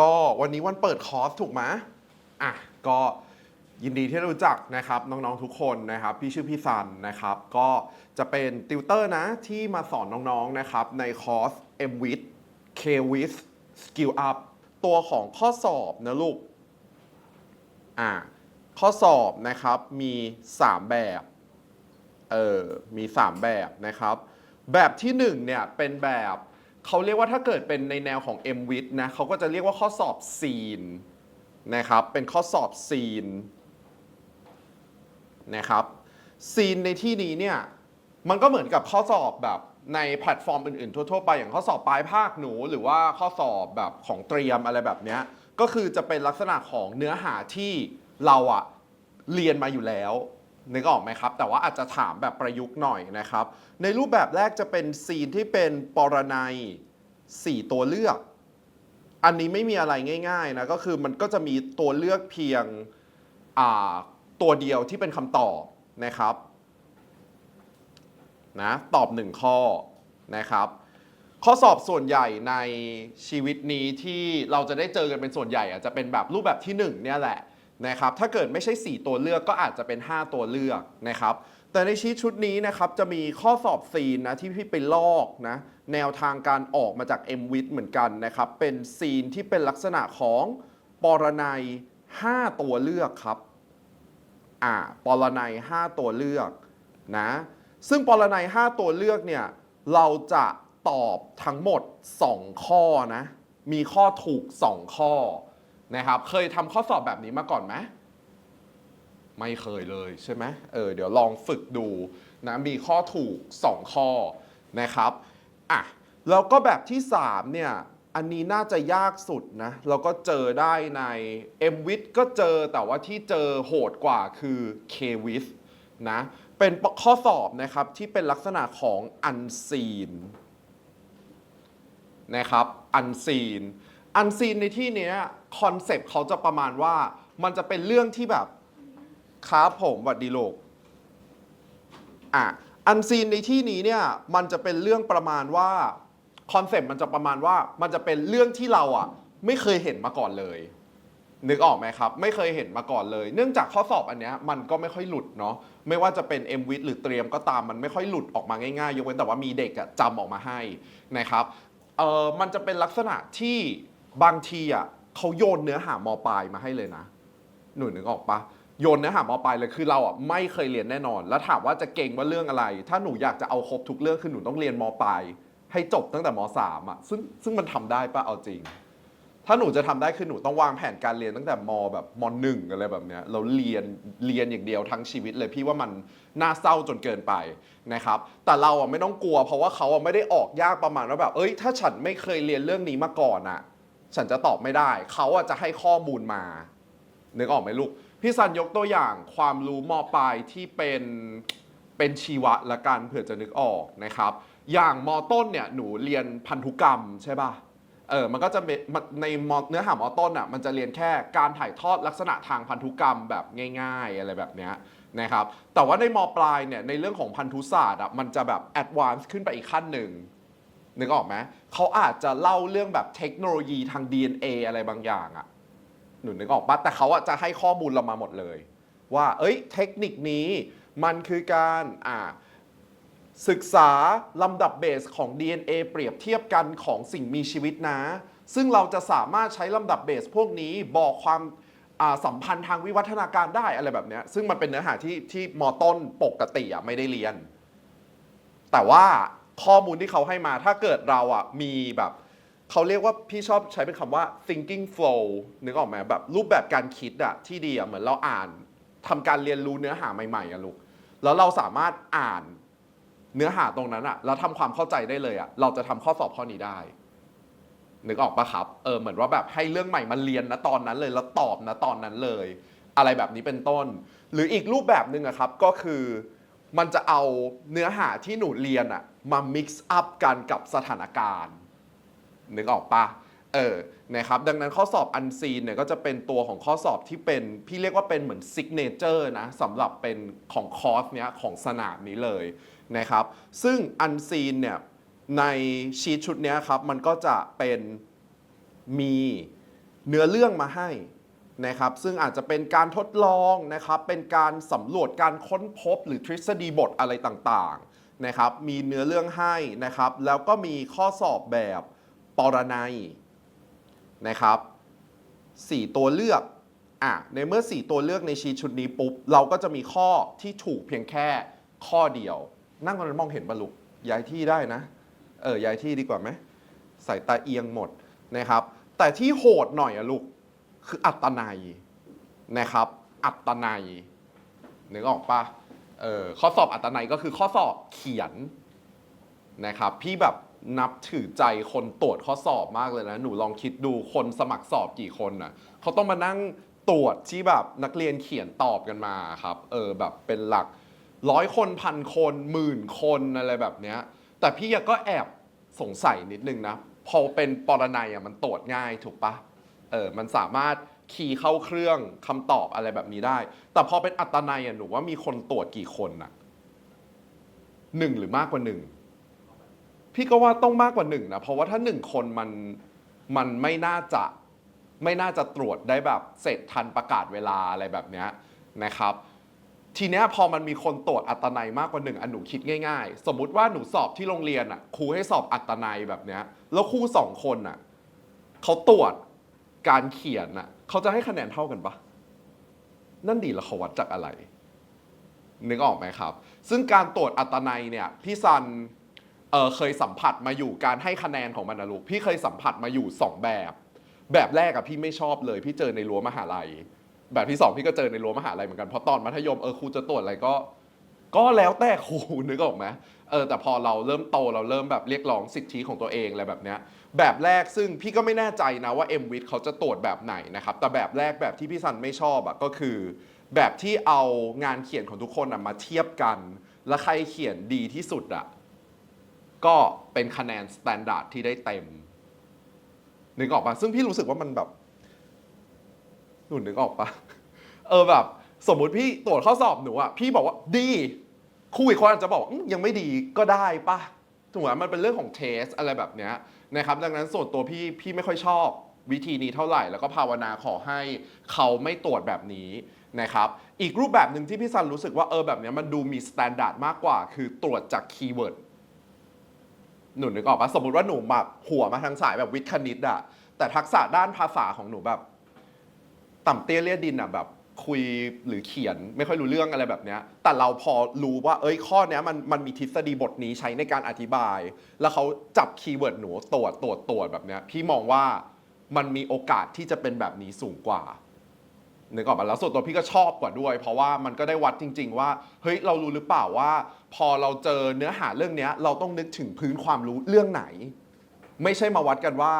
ก็วันนี้วันเปิดคอร์สถูกไหมอะก็ยินดีที่ได้รู้จักนะครับน้องๆทุกคนนะครับ พี่ชื่อพี่ซันนะครับ ก็จะเป็นติวเตอร์นะที่มาสอนน้องๆนะครับ ในคอร์ส m w i t k w i t Skill Up ตัวของข้อสอบนะลูกอ่าข้อสอบนะครับมี 3 แบบเออมี 3 แบบนะครับ แบบที่ 1 เนี่ย เป็นแบบ เขาเรียกว่าถ้าเกิดเป็นในแนวของ m w i t นะเขาก็จะเรียกว่าข้อสอบซีนนะครับ เป็นข้อสอบซีนนะครับซีนในที่นี้เนี่ยมันก็เหมือนกับข้อสอบแบบในแพลตฟอร์มอื่นๆ ทั่วๆ ไปอย่างข้อสอบปลายภาคหนูหรือว่าข้อสอบแบบของเตรียมอะไรแบบเนี้ยก็คือจะเป็นลักษณะของเนื้อหาที่เราอะเรียนมาอยู่แล้ว นึกออกไหมครับ แต่ว่าอาจจะถามแบบประยุกต์หน่อยนะครับ ในรูปแบบแรกจะเป็นซีนที่เป็นปรนัย4ตัวเลือก อันนี้ไม่มีอะไรง่ายๆนะก็คือมันก็จะมีตัวเลือกเพียงตัวเดียวที่เป็นคำตอบนะครับนะตอบ 1 ข้อนะครับ ข้อสอบส่วนใหญ่ในชีวิตนี้ที่เราจะได้เจอกันเป็นส่วนใหญ่อาจจะเป็นแบบรูปแบบที่1เนี่ยแหละ นะครับ ถ้าเกิดไม่ใช่ 4 ตัวเลือกก็อาจจะเป็น 5 ตัวเลือกนะครับ แต่ในชีตชุดนี้นะครับจะมีข้อสอบซีนนะที่พี่ไปลอกนะแนวทางการออกมาจาก m w i t เหมือนกันนะครับ เป็นซีนที่เป็นลักษณะของปรนัย 5 ตัวเลือกครับ อ่าปรนัย 5 ตัวเลือกนะ ซึ่งปรนัย 5 ตัวเลือกเนี่ยเราจะตอบทั้งหมด 2 ข้อนะ มีข้อถูก 2 ข้อ นะครับ เคยทำข้อสอบแบบนี้มาก่อนไหมไม่เคยเลยใช่ไหมเออเดี๋ยวลองฝึกดูนะมีข้อถูก 2 ข้อนะครับอะแล้วก็แบบที่ 3 เนี่ย อันนี้น่าจะยากสุดนะเราก็เจอได้ใน m w i t ก็เจอแต่ว่าที่เจอโหดกว่าคือ k w i t นะเป็นข้อสอบนะครับที่เป็นลักษณะของ unseen นะครับ unseen unseen ในที่เนี้ยคอนเซปต์เขาจะประมาณว่า มันจะเป็นเรื่องที่แบบครับผมหวัดดีโลกอะอันซีนในที่นี้เนี่ยมันจะเป็นเรื่องประมาณว่าคอนเซปต์มันจะประมาณว่ามันจะเป็นเรื่องที่เราอะไม่เคยเห็นมาก่อนเลย นึกออกไหมครับ ไม่เคยเห็นมาก่อนเลย เนื่องจากข้อสอบอันเนี้ยมันก็ไม่ค่อยหลุดเนาะไม่ว่าจะเป็น m w i t หรือเตรียมก็ตามมันไม่ค่อยหลุดออกมาง่ายๆ ยกเว้นแต่ว่ามีเด็กอะจำออกมาให้นะครับเออมันจะเป็นลักษณะที่ บางทีอะเขาโยนเนื้อหามอปลายมาให้เลยนะ หนูนึกออกปะโยนเนื้อหามอปลายเลยคือเราอะไม่เคยเรียนแน่นอน แล้วถามว่าจะเก่งว่าเรื่องอะไร ถ้าหนูอยากจะเอาครบทุกเรื่องคือหนูต้องเรียนมปลายให้จบตั้งแต่มสามอะซึ่งซึ่งมันทำได้ปะเอาจริง ถ้าหนูจะทำได้คือหนูต้องวางแผนการเรียนตั้งแต่มแบบมหนึ่งอะไรแบบเนี้ยเราเรียนเรียนอย่างเดียวทั้งชีวิตเลยพี่ว่ามันน่าเศร้าจนเกินไปนะครับ แต่เราอะไม่ต้องกลัว เพราะว่าเขาอะไม่ได้ออกยากประมาณว่าแบบ เอ้ย ถ้าฉันไม่เคยเรียนเรื่องนี้มาก่อนอะ ฉันจะตอบไม่ได้ เขาอจะให้ข้อมูลมา นึกออกไหมลูก พี่สันยกตัวอย่างความรู้มปลายที่เป็นเป็นชีวะละกันเผื่อจะนึกออกนะครับ อย่างมต้นเนี่ยหนูเรียนพันธุกรรมใช่ป่ะเออมันก็จะเป็นมันในมเนื้อหามอต้นอะมันจะเรียนแค่การถ่ายทอดลักษณะทางพันธุกรรมแบบง่าย ๆ อะไรแบบเนี้ยนะครับแต่ว่าในมปลายเนี่ยในเรื่องของพันธุศาสตร์อะมันจะแบบแอดวานซ์ขึ้นไปอีกขั้นหนึ่ง นึกออกไหมเขาอาจจะเล่าเรื่องแบบเทคโนโลยีทาง DNA อะไรบางอย่างอะหนูนึกออกปะแต่เขาอะจะให้ข้อมูลเรามาหมดเลย ว่า เอ้ย เทคนิคนี้มันคือการอ่าศึกษาลำดับเบสของ DNA เปรียบเทียบกันของสิ่งมีชีวิตนะ ซึ่งเราจะสามารถใช้ลำดับเบสพวกนี้บอกความสัมพันธ์ทางวิวัฒนาการได้อะไรแบบนี้ซึ่งมันเป็นเนื้อหาที่ที่มต้นปกติอะไม่ได้เรียน แต่ว่า ข้อมูลที่เขาให้มา ถ้าเกิดเราอะมีแบบเขาเรียกว่าพี่ชอบใช้เป็นคำว่า thinking flow นึกออกไหมแบบรูปแบบการคิดอะที่ดีอะเหมือนเราอ่านทำการเรียนรู้เนื้อหาใหม่ๆอะลูกแล้วเราสามารถอ่านเนื้อหาตรงนั้นอะแล้วทำความเข้าใจได้เลยอะเราจะทำข้อสอบข้อนี้ได้นึกออกปะครับ เออ เหมือนว่าแบบให้เรื่องใหม่มาเรียนนะตอนนั้นเลย แล้วตอบนะตอนนั้นเลย อะไรแบบนี้เป็นต้น หรืออีกรูปแบบหนึ่งอะครับ ก็คือ มันจะเอาเนื้อหาที่หนูเรียนอะ มา mix up กันกับสถานการณ์นึกออกปะเออนะครับดังนั้นข้อสอบอันซีนเนี่ยก็จะเป็นตัวของข้อสอบที่เป็น พี่เรียกว่าเป็นเหมือนซิกเนเจอร์นะสำหรับเป็นของคอร์สเนี้ยของสนามนี้เลยนะครับ ซึ่งอันซีนเนี่ยในชีทชุดนี้ครับมันก็จะเป็นมีเนื้อเรื่องมาให้นะครับ ซึ่งอาจจะเป็นการทดลองนะครับ เป็นการสำรวจการค้นพบหรือทฤษฎีบทอะไรต่าง นะครับมีเนื้อเรื่องให้นะครับแล้วก็มีข้อสอบแบบปรนัยนะครับ4ตัวเลือกอะในเมื่อ 4 ตัวเลือกในชีชุดนี้ปุ๊บ เราก็จะมีข้อที่ถูกเพียงแค่ข้อเดียว นั่งกันมองเห็นบรรลุย้ายที่ได้นะ เออย้ายที่ดีกว่าไหมสายตาเอียงหมดนะครับ แต่ที่โหดหน่อยอะลูก คืออัตนัยนะครับ อัตนัยนึกออกปะ เออข้อสอบอัตนัยก็คือข้อสอบเขียนนะครับพี่แบบนับถือใจคนตรวจข้อสอบมากเลยนะ หนูลองคิดดูคนสมัครสอบกี่คนน่ะเขาต้องมานั่งตรวจที่แบบนักเรียนเขียนตอบกันมาครับ เออแบบเป็นหลักร้อยคนพันคนหมื่นคนอะไรแบบเนี้ย แต่พี่ก็แอบสงสัยนิดนึงนะ พอเป็นปรนัยอะมันตรวจง่ายถูกปะเออมันสามารถ คีย์เข้าเครื่องคำตอบอะไรแบบนี้ได้ แต่พอเป็นอัตนัยอะหนูว่ามีคนตรวจกี่คนน่ะหนึ่งหรือมากกว่าหนึ่ง พี่ก็ว่าต้องมากกว่าหนึ่งนะ เพราะว่าถ้าหนึ่งคนมันมันไม่น่าจะไม่น่าจะตรวจได้แบบเสร็จทันประกาศเวลาอะไรแบบเนี้ยนะครับ ทีเนี้ยพอมันมีคนตรวจอัตนัยมากกว่าหนึ่งอันหนูคิดง่ายๆ สมมุติว่าหนูสอบที่โรงเรียนอะครูให้สอบอัตนัยแบบเนี้ย แล้วครูสองคนอะเขาตรวจการเขียนอะ เขาจะให้คะแนนเท่ากันปะนั่นดีแล้วเขาวัดจากอะไร นึกออกไหมครับ ซึ่งการตรวจอัตนัยเนี่ยพี่ซันเเคยสัมผัสมาอยู่การให้คะแนนของมันนะลูกพี่เคยสัมผัสมาอยู่สองแบบ แบบแรกอะพี่ไม่ชอบเลย พี่เจอในรั้วมหาลัย แบบที่สองพี่ก็เจอในรั้วมหาลัยเหมือนกันเพราะตอนมัธยมเออครูจะตรวจอะไรก็ ก็แล้วแต่ครูนึกออกไหมเออแต่พอเราเริ่มโตเราเริ่มแบบเรียกร้องสิทธิของตัวเองอะไรแบบเนี้ยแบบแรกซึ่งพี่ก็ไม่แน่ใจนะว่า m w i t เขาจะตรวจแบบไหนนะครับ แต่แบบแรกแบบที่พี่ซันไม่ชอบอะก็คือ แบบที่เอางานเขียนของทุกคนอะมาเทียบกัน แล้วใครเขียนดีที่สุดอะก็เป็นคะแนนสแตนดาร์ดที่ได้เต็มนึกออกปะซึ่งพี่รู้สึกว่ามันแบบหนูนึกออกปะเออแบบ สมมุติพี่ตรวจข้อสอบหนูอะพี่บอกว่าดีครูอีกคนอาจจะบอกว่าอืมยังไม่ดีก็ได้ปะถูกไหมมันเป็นเรื่องของเทสอะไรแบบเนี้ยนะครับ ดังนั้นส่วนตัวพี่พี่ไม่ค่อยชอบวิธีนี้เท่าไหร่ แล้วก็ภาวนาขอให้เขาไม่ตรวจแบบนี้นะครับอีกรูปแบบหนึ่งที่พี่ซันรู้สึกว่าเออแบบเนี้ยมันดูมีสแตนดาร์ดมากกว่า คือตรวจจากคีย์เวิร์ดหนูนึกออกปะสมมติว่าหนูแบบหัวมาทางสายแบบวิทย์คณิตอะแต่ทักษะด้านภาษาของหนูแบบ ต่ำเตี้ยเลียดินอะแบบ คุยหรือเขียนไม่ค่อยรู้เรื่องอะไรแบบเนี้ยแต่เราพอรู้ว่า เอ้ยข้อเนี้ยมันมันมีทฤษฎีบทนี้ใช้ในการอธิบาย แล้วเขาจับคีย์เวิร์ดหนูตรวจตรวจตรวจแบบเนี้ยพี่มองว่ามันมีโอกาสที่จะเป็นแบบนี้สูงกว่านึกออกมาแล้วส่วนตัวพี่ก็ชอบกว่าด้วย เพราะว่ามันก็ได้วัดจริง ๆ ว่าเฮ้ยเรารู้หรือเปล่าว่า พอเราเจอเนื้อหาเรื่องเนี้ย เราต้องนึกถึงพื้นความรู้เรื่องไหน ไม่ใช่มาวัดกันว่า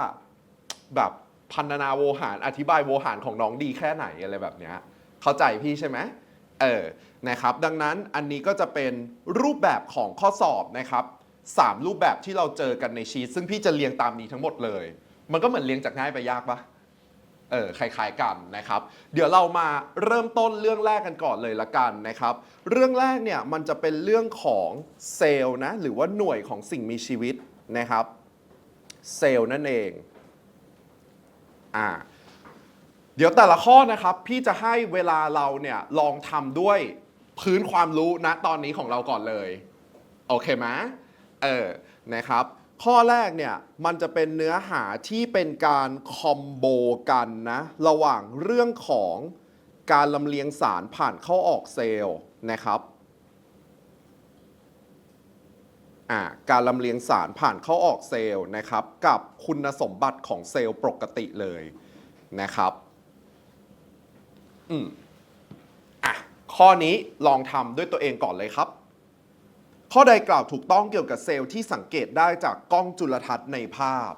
แบบพันนาโวหารอธิบายโวหารของน้องดีแค่ไหนอะไรแบบเนี้ย เข้าใจพี่ใช่ไหมเออนะครับ ดังนั้นอันนี้ก็จะเป็นรูปแบบของข้อสอบนะครับสามรูปแบบที่เราเจอกันในชีตซึ่งพี่จะเรียงตามนี้ทั้งหมดเลย มันก็เหมือนเรียงจากง่ายไปยากปะเออคล้ายๆกันนะครับ เดี๋ยวเรามาเริ่มต้นเรื่องแรกกันก่อนเลยละกันนะครับ เรื่องแรกเนี่ยมันจะเป็นเรื่องของเซลล์นะหรือว่าหน่วยของสิ่งมีชีวิตนะครับ เซลล์นั่นเองอ่า เดี๋ยวแต่ละข้อนะครับ พี่จะให้เวลาเราเนี่ยลองทำด้วยพื้นความรู้ณตอนนี้ของเราก่อนเลย โอเคไหมเออนะครับ ข้อแรกเนี่ยมันจะเป็นเนื้อหาที่เป็นการคอมโบกันนะระหว่างเรื่องของการลำเลียงสารผ่านเข้าออกเซลล์นะครับการลำเลียงสารผ่านเข้าออกเซลล์นะครับ กับคุณสมบัติของเซลล์ปกติเลยนะครับ อืมอะข้อนี้ลองทำด้วยตัวเองก่อนเลยครับ ข้อใดกล่าวถูกต้องเกี่ยวกับเซลล์ที่สังเกตได้จากกล้องจุลทรรศน์ในภาพ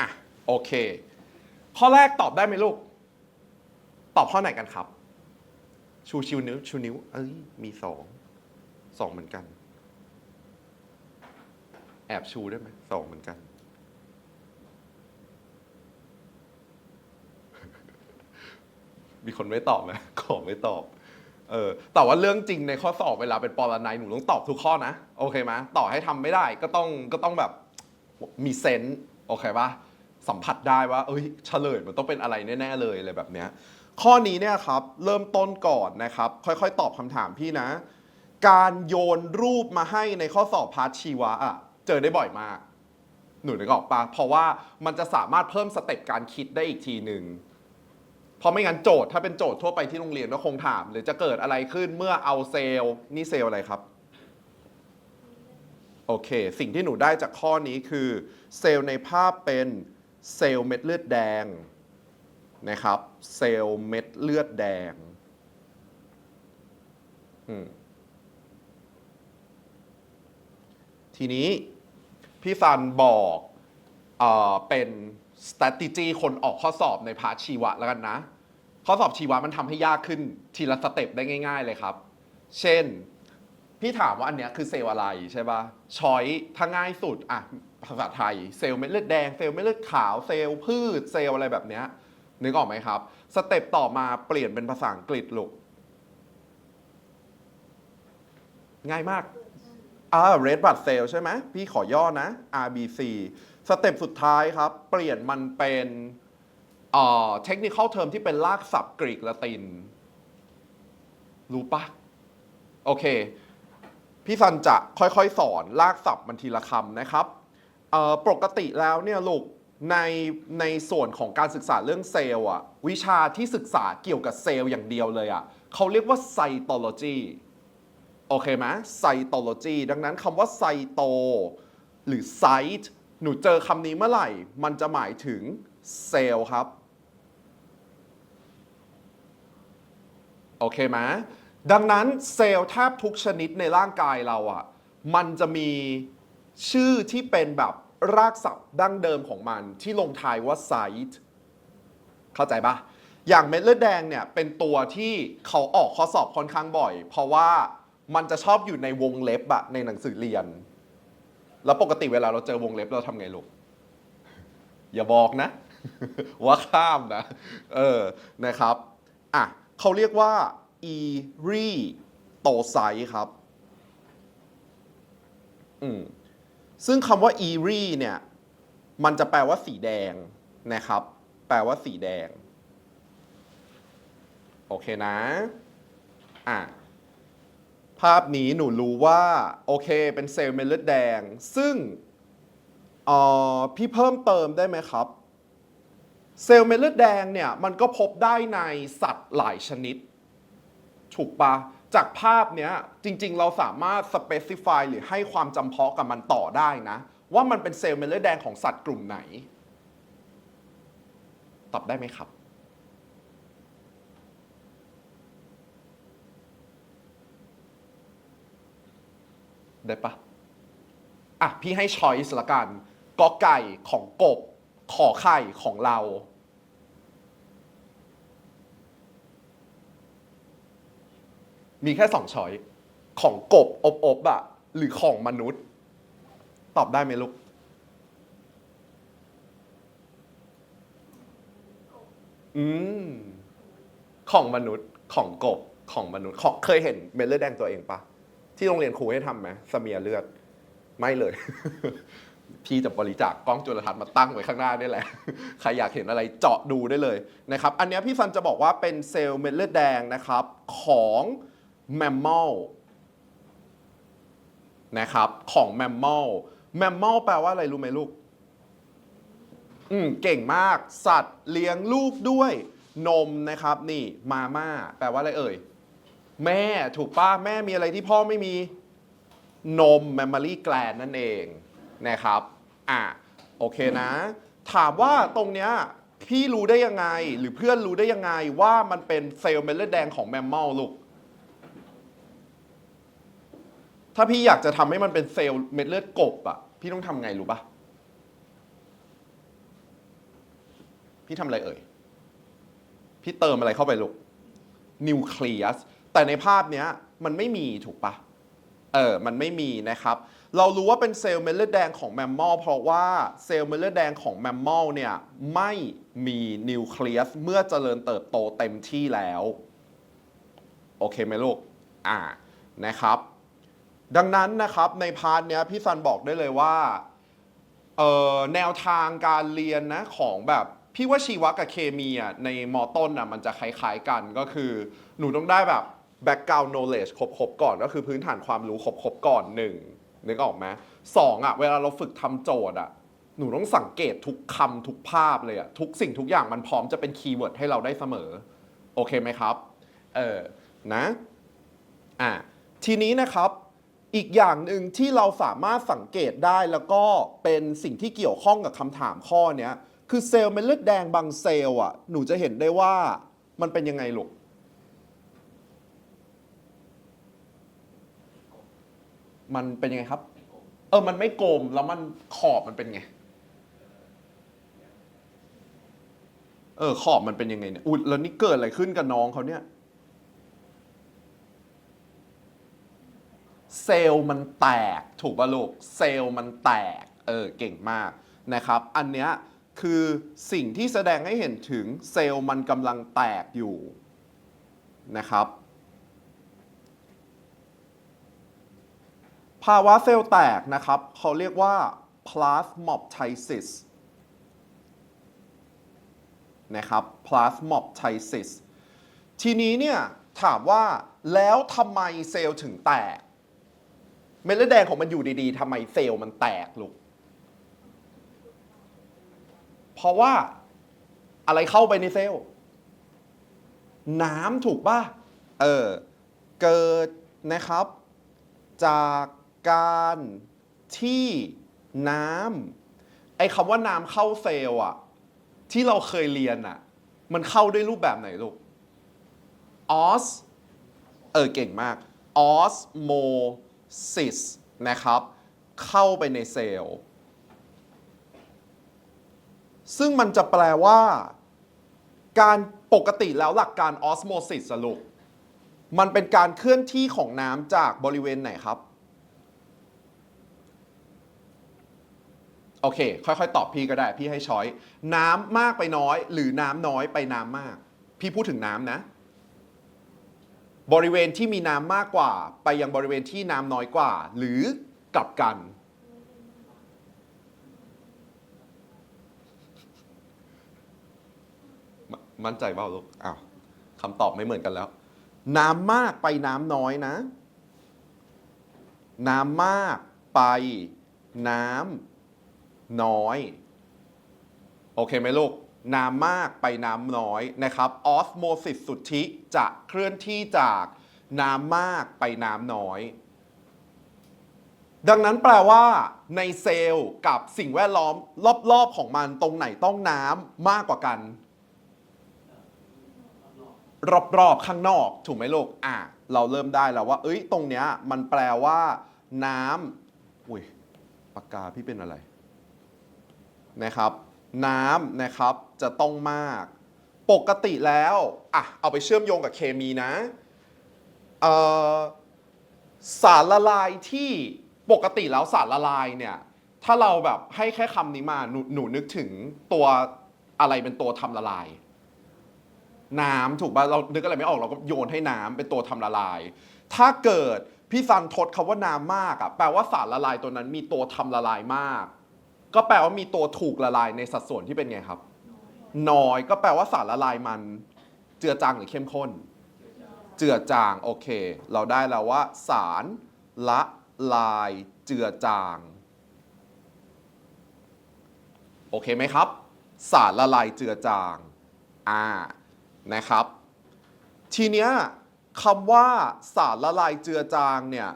อะโอเค ข้อแรกตอบได้ไหมลูก ตอบข้อไหนกันครับ ชูชิวนิ้ว ชูนิ้ว เอ้ยมีสองสองเหมือนกัน แอบชูได้ไหมสองเหมือนกัน มีคนไม่ตอบไหมขอไม่ตอบ เออ แต่ว่าเรื่องจริงในข้อสอบเวลาเป็นปรนัยหนูต้องตอบทุกข้อนะ โอเคไหมต่อให้ทำไม่ได้ก็ต้องก็ต้องแบบมีเซนส์โอเคปะสัมผัสได้ว่า เอ้ยเฉลยมันต้องเป็นอะไรแน่ๆเลยอะไรแบบเนี้ย ข้อนี้เนี่ยครับ เริ่มต้นก่อนนะครับ ค่อยๆ ตอบคำถามพี่นะ การโยนรูปมาให้ในข้อสอบพาร์ทชีวะอะเจอได้บ่อยมาก หนูนึกออกปะเพราะว่ามันจะสามารถเพิ่มสเต็ปการคิดได้อีกทีหนึ่ง เพราะไม่งั้นโจทย์ถ้าเป็นโจทย์ทั่วไปที่โรงเรียนก็คงถาม หรือจะเกิดอะไรขึ้นเมื่อเอาเซลล์นี่เซลล์อะไรครับโอเค สิ่งที่หนูได้จากข้อนี้คือ เซลล์ในภาพเป็นเซลล์เม็ดเลือดแดงนะครับ เซลล์เม็ดเลือดแดงทีนี้พี่ซันบอกเออเป็น strategy คนออกข้อสอบในพาร์ทชีวะแล้วกันนะ ข้อสอบชีวะมันทำให้ยากขึ้นทีละสเต็ปได้ง่าย ๆ เลยครับ เช่น พี่ถามว่าอันเนี้ยคือเซลล์อะไรใช่ปะ่ะชอยถ้าง่ายสุดอะภาษาไทย เซลล์เม็ดเลือดแดง เซลล์เม็ดเลือดขาว เซลล์พืช เซลล์อะไรแบบเนี้ยนึกออกไหมครับ สเต็ปต่อมาเปลี่ยนเป็นภาษาอังกฤษลูก ง่ายมากอ่า red blood cell ใช่ไหมพี่ขอย่อนะ RBC สเต็ปสุดท้ายครับ เปลี่ยนมันเป็น เอ่อ technical term ที่เป็นลากศัพท์กรีกละติน รู้ปะโอเค พี่ซันจะค่อยๆ สอนลากศัพท์มันทีละคำนะครับ ปกติแล้วเนี่ยลูกในในส่วนของการศึกษาเรื่องเซลล์อะวิชาที่ศึกษาเกี่ยวกับเซลล์อย่างเดียวเลยอะเขาเรียกว่า cytology โอเคไหม cytology ดังนั้นคำว่า cyto หรือ site หนูเจอคำนี้เมื่อไหร่ มันจะหมายถึงเซลล์ครับ โอเคไหมดังนั้นเซลล์แทบทุกชนิดในร่างกายเราอะ่ะ มันจะมีชื่อที่เป็นแบบรากศัพท์ดั้งเดิมของมันที่ลงท้ายว่าไซต์เข้าใจปะอย่างเม็ดเลือดแดงเนี่ยเป็นตัวที่เขาออกข้อสอบค่อนข้างบ่อย เพราะว่ามันจะชอบอยู่ในวงเล็บอะในหนังสือเรียน แล้วปกติเวลาเราเจอวงเล็บเราทำไงลูก อย่าบอกนะ ว่าข้ามนะ เออนะครับ อะ เขาเรียกว่า e r e t o c y t e ครับ อืม ซึ่งคำว่า e r e เนี่ย มันจะแปลว่าสีแดงนะครับ แปลว่าสีแดง โอเคนะ อะ ภาพนี้หนูรู้ว่า โอเค เป็นเซลล์เม็ดเลือดแดง ซึ่งอ่อพี่เพิ่มเติมได้ไหมครับ เซลล์เม็ดเลือดแดงเนี่ยมันก็พบได้ในสัตว์หลายชนิด ถูกปะจากภาพเนี้ยจริงๆ เราสามารถ specify หรือให้ความจำเพาะกับมันต่อได้นะ ว่ามันเป็นเซลล์เม็ดเลือดแดงของสัตว์กลุ่มไหน ตอบได้ไหมครับ ได้ปะอะ พี่ให้ choice ละกันกอไก่ของกบ ขอไข่ของเรา มีแค่สองช้อยของกบอบอบอะหรือของมนุษย์ ตอบได้ไหมลูกอืมของมนุษย์ของกบของมนุษย์ของเคยเห็นเม็ดเลือดแดงตัวเองปะที่โรงเรียนครูให้ทำไหมสเมียเลือด ไม่เลย พี่จะบริจาคกล้องจุลทรรศน์มาตั้งไว้ข้างหน้านี่แหละ ใครอยากเห็นอะไรเจาะดูได้เลยนะครับ อันนี้พี่ซันจะบอกว่าเป็นเซลล์เม็ดเลือดแดงนะครับ ของ แมมมอลนะครับของแมมมอลแมมมอลแปลว่าอะไรรู้ไหมลูก อืมเก่งมาก สัตว์เลี้ยงลูกด้วยนมนะครับ นี่มาม่าแปลว่าอะไรเอ่ย แม่ถูกป้าแม่มีอะไรที่พ่อไม่มี นม mammary gland นั่นเองนะครับ อะโอเคนะ ถามว่าตรงเนี้ยพี่รู้ได้ยังไง หรือเพื่อนรู้ได้ยังไงว่ามันเป็นเซลล์เม็ดเลือดแดงของแมมมอลลูก ถ้าพี่อยากจะทำให้มันเป็นเซลล์เม็ดเลือดกบอะพี่ต้องทำไงรู้ปะพี่ทำอะไรเอ่ย พี่เติมอะไรเข้าไปลูกนิวเคลียสแต่ในภาพเนี้ยมันไม่มีถูกปะเออ มันไม่มีนะครับ เรารู้ว่าเป็นเซลล์เม็ดเลือดแดงของแมมมอลเพราะว่าเซลล์เม็ดเลือดแดงของแมมมอลเนี่ยไม่มีนิวเคลียสเมื่อเจริญเติบโตเต็มที่แล้ว โอเคไหมลูก อ่า นะครับ ดังนั้นนะครับในพาร์ทเนี้ยพี่ซันบอกได้เลยว่าเอ่อแนวทางการเรียนนะของแบบพี่ว่าชีวะกับเคมีอะในมอต้นอะมันจะคล้ายๆกันก็คือ หนูต้องได้แบบ background knowledge ครบๆก่อนก็คือพื้นฐานความรู้ครบๆก่อนหนึ่งนึกออกไหมสองอะเวลาเราฝึกทำโจทย์อะหนูต้องสังเกตทุกคำทุกภาพเลยอะทุกสิ่งทุกอย่างมันพร้อมจะเป็นคีย์เวิร์ดให้เราได้เสมอ โอเคไหมครับ เออนะอะทีนี้นะครับ อีกอย่างหนึ่งที่เราสามารถสังเกตได้แล้วก็เป็นสิ่งที่เกี่ยวข้องกับคำถามข้อนี้คือเซลล์เม็ดเลือดแดงบางเซลล์อะหนูจะเห็นได้ว่ามันเป็นยังไงลูกมันเป็นยังไงครับ เออ มันไม่กลมแล้วมันขอบมันเป็นไง เออ ขอบมันเป็นยังไงเนี่ย อุ๊ยแล้วนี่เกิดอะไรขึ้นกับน้องเขาเนี่ย เซลล์มันแตกถูกป่ะลูกเซลล์มันแตกเออเก่งมากนะครับ อันเนี้ยคือสิ่งที่แสดงให้เห็นถึงเซลล์มันกำลังแตกอยู่นะครับ ภาวะเซลล์แตกนะครับ เขาเรียกว่า plasmoptosis นะครับ plasmoptosis ทีนี้เนี่ยถามว่าแล้วทำไมเซลล์ถึงแตก เม็ดเลือดแดงของมันอยู่ดีๆทำไมเซลล์มันแตกลูก เพราะว่าอะไรเข้าไปในเซลล์ น้ำถูกป่ะ เออ เกิดนะครับ จากการที่น้ำไอ้คำว่าน้ำเข้าเซลล์อะที่เราเคยเรียนอะมันเข้าด้วยรูปแบบไหนลูกออสเออเก่งมากออสโม ซิสนะครับ เข้าไปในเซลล์ ซึ่งมันจะแปลว่า การปกติแล้วหลักการออสโมซิสลูกมันเป็นการเคลื่อนที่ของน้ำจากบริเวณไหนครับ โอเค ค่อยๆ ตอบพี่ก็ได้ พี่ให้ช้อย น้ำมากไปน้อย หรือน้ำน้อยไปน้ำมาก พี่พูดถึงน้ำนะ บริเวณที่มีน้ำมากกว่า ไปยังบริเวณที่น้ำน้อยกว่า หรือกลับกัน มั่นใจเปล่าลูกอ้าวคำตอบไม่เหมือนกันแล้ว น้ำมากไปน้ำน้อยนะ น้ำมากไปน้ำน้อย โอเคไหมลูก น้ำมากไปน้ำน้อยนะครับออสโมซิสสุทธิจะเคลื่อนที่จากน้ำมากไปน้ำน้อย ดังนั้นแปลว่าในเซลล์กับสิ่งแวดล้อมรอบๆของมันตรงไหนต้องน้ำมากกว่ากัน รอบๆข้างนอกถูกไหมลูกอะเราเริ่มได้แล้วว่า เอ้ยตรงเนี้ยมันแปลว่า น้ำอุ้ยปากกาพี่เป็นอะไรนะครับ น้ำนะครับจะต้องมาก ปกติแล้วอะเอาไปเชื่อมโยงกับเคมีนะสารละลายที่ปกติแล้วสารละลายเนี่ยถ้าเราแบบให้แค่คำนี้มาหนูหนูนึกถึงตัวอะไรเป็นตัวทำละลาย น้ำถูกป่ะเรานึกอะไรไม่ออกเราก็โยนให้น้ำเป็นตัวทำละลาย ถ้าเกิดพี่ซันทดคำว่าน้ำมากอะแปลว่าสารละลายตัวนั้นมีตัวทำละลายมาก ก็แปลว่ามีตัวถูกละลายในสัดส่วนที่เป็นไงครับ น้อยก็แปลว่าสารละลายมันเจือจางหรือเข้มข้น เจือจางโอเค เราได้แล้วว่า สารละลายเจือจาง โอเคไหมครับ สารละลายเจือจางอ่านะครับ ทีเนี้ยคำว่าสารละลายเจือจางเนี่ย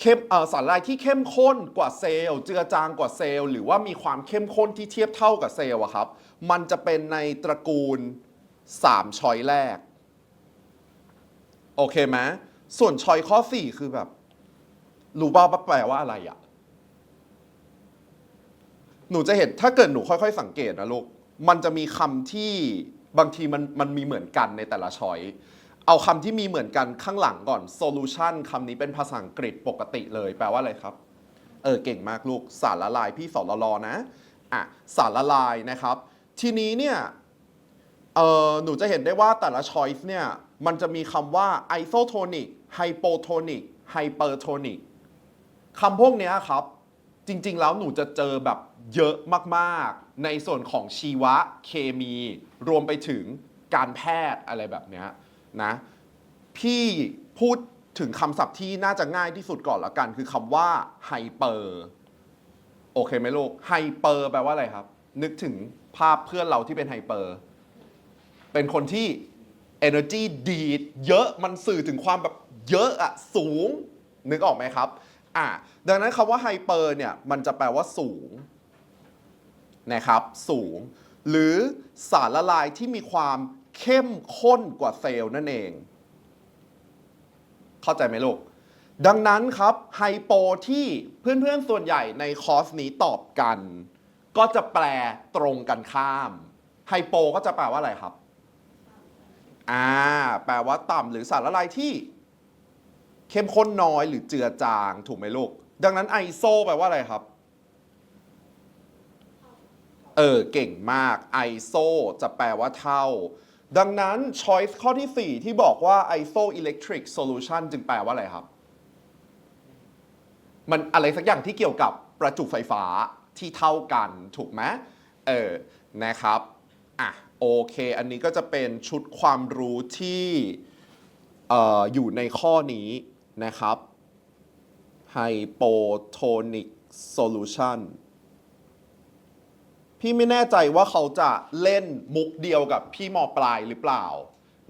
เข้มสารละลายที่เข้มข้นกว่าเซลล์ เจือจางกว่าเซลล์ หรือว่ามีความเข้มข้นที่เทียบเท่ากับเซลล์อะครับ มันจะเป็นในตระกูล 3 ช้อยแรก โอเคไหมส่วนช้อยข้อ 4 คือแบบ รู้บ้าแปลว่าอะไรอะหนูจะเห็นถ้าเกิดหนูค่อยๆ สังเกตนะลูก มันจะมีคำที่บางทีมันมันมีเหมือนกันในแต่ละช้อย เอาคำที่มีเหมือนกันข้างหลังก่อน solution คำนี้เป็นภาษาอังกฤษปกติเลย แปลว่าอะไรครับ เออ เก่งมากลูก สารละลายพี่สอนละลอนะ อะ สารละลายนะครับ ทีนี้เนี่ย เออหนูจะเห็นได้ว่าแต่ละ choice เนี่ย มันจะมีคำว่า isotonic hypotonic hypertonic คำพวกนี้ครับ จริงๆ แล้วหนูจะเจอแบบเยอะมากๆ ในส่วนของชีวะ เคมี รวมไปถึงการแพทย์อะไรแบบเนี้ย นะพี่พูดถึงคำศัพท์ที่น่าจะง่ายที่สุดก่อนละกัน คือคำว่าไฮเปอร์โอเคไหมลูกไฮเปอร์แปลว่าอะไรครับ นึกถึงภาพเพื่อนเราที่เป็นไฮเปอร์เป็นคนที่ energy ดีดเยอะมันสื่อถึงความแบบเยอะอะสูง นึกออกไหมครับอะดังนั้นคำว่าไฮเปอร์เนี่ย มันจะแปลว่าสูงนะครับ สูง หรือสารละลายที่มีความ เข้มข้นกว่าเซลล์นั่นเอง เข้าใจไหมลูก ดังนั้นครับไฮโปที่เพื่อนๆส่วนใหญ่ในคอร์สนี้ตอบกัน ก็จะแปลตรงกันข้ามไฮโปก็จะแปลว่าอะไรครับอ่าแปลว่าต่ำหรือสารละลายที่ เข้มข้นน้อยหรือเจือจางถูกไหมลูก ดังนั้นไอโซแปลว่าอะไรครับ เออ เก่งมาก ISO จะแปลว่าเท่า ดังนั้น choice ข้อที่ 4 ที่บอกว่า ISO electric solution จึงแปลว่าอะไรครับ มันอะไรสักอย่างที่เกี่ยวกับประจุไฟฟ้าที่เท่ากันถูกไหมเออ นะครับ อะ โอเค อันนี้ก็จะเป็นชุดความรู้ที่อออยู่ในข้อนี้นะครับ hypotonic solution พี่ไม่แน่ใจว่าเขาจะเล่นมุกเดียวกับพี่มอปลายหรือเปล่า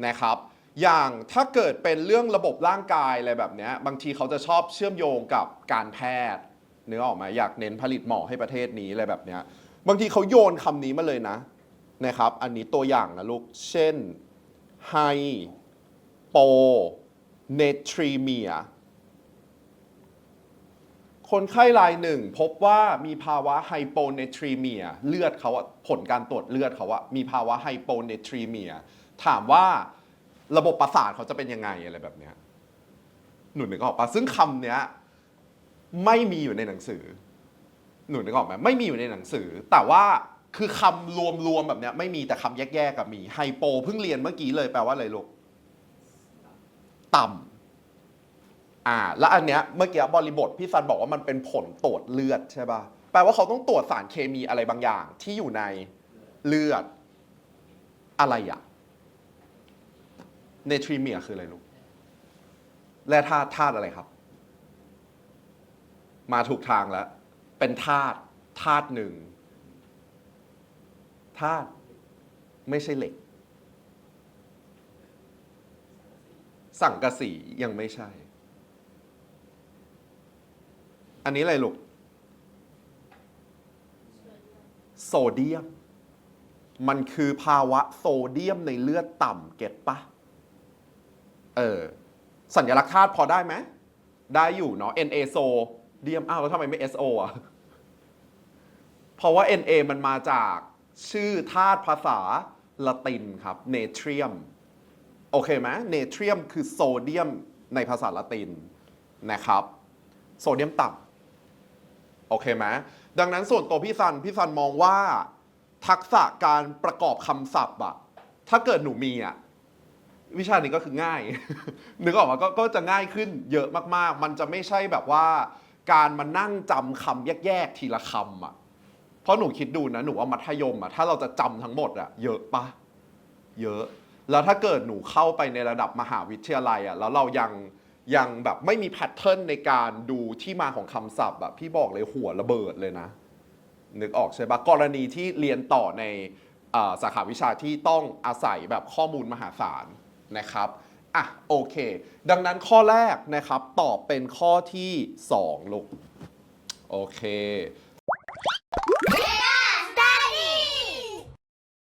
นะครับ อย่างถ้าเกิดเป็นเรื่องระบบร่างกายอะไรแบบนี้บางทีเขาจะชอบเชื่อมโยงกับการแพทย์เนื้อออกไหมาอยากเน้นผลิตหมอให้ประเทศนี้อะไรแบบนี้บางทีเขาโยนคำนี้มาเลยนะนะครับ อันนี้ตัวอย่างนะลูก เช่นไฮโปเนทรีเมีย คนไข้รายหนึ่งพบว่ามีภาวะไฮโปเนทรีเมีย เลือดเขาอะผลการตรวจเลือดเขาอะมีภาวะไฮโปเนทรีเมีย ถามว่าระบบประสาทเขาจะเป็นยังไงอะไรแบบเนี้ยหนูนึกออกปะซึ่งคำเนี้ยไม่มีอยู่ในหนังสือ หนูนึกออกไหมไม่มีอยู่ในหนังสือ แต่ว่าคือคำรวมๆแบบเนี้ยไม่มีแต่คำแยกๆกับมีไฮโปเพิ่งเรียนเมื่อกี้เลยแปลว่าอะไรลูกต่ำ อ่า แล้วอันเนี้ยเมื่อกี้บริบทพี่ซันบอกว่ามันเป็นผลตรวจเลือดใช่ป่ะ แปลว่าเขาต้องตรวจสารเคมีอะไรบางอย่าง ที่อยู่ในเลือดอะไรอะเนทรีเมียคืออะไรลูกแร่ธาตุธาตุอะไรครับ มาถูกทางแล้ว เป็นธาตุธาตุหนึ่งธาตุไม่ใช่เหล็ก สังกะสียังไม่ใช่ อันนี้อะไรลูก โซเดียม มันคือภาวะโซเดียมในเลือดต่ำเก็ตปะเออ สัญลักษณ์ธาตุพอได้ไหม ได้อยู่เนาะ Na โซเดียม อ้าว แล้วทำไมไม่ SO อะ เพราะว่า Na มันมาจากชื่อธาตุภาษาละตินครับ เนเทรียม โอเคไหมเนเทรียมคือโซเดียมในภาษาละตินนะครับ โซเดียมต่ำ โอเคไหมดังนั้นส่วนตัวพี่ซัน พี่ซันมองว่า ทักษะการประกอบคำศัพท์อะถ้าเกิดหนูมีอะวิชานี้ก็คือง่าย นึกออกมากก็จะง่ายขึ้นเยอะมากๆ มันจะไม่ใช่แบบว่า การมานั่งจำคำแยกๆทีละคำอะเพราะหนูคิดดูนะ หนูว่ามัธยมอะถ้าเราจะจำทั้งหมดอะเยอะปะเยอะ แล้วถ้าเกิดหนูเข้าไปในระดับมหาวิทยาลัยอะแล้วเรายัง ยังแบบไม่มีแพทเทิร์นในการดูที่มาของคำศัพท์อะพี่บอกเลยหัวระเบิดเลยนะ นึกออกใช่ปะกรณีที่เรียนต่อในอสาขาวิชาที่ต้องอาศัยแบบข้อมูลมหาศาลนะครับอะโอเค ดังนั้นข้อแรกนะครับตอบเป็นข้อที่ 2ลูกโอเค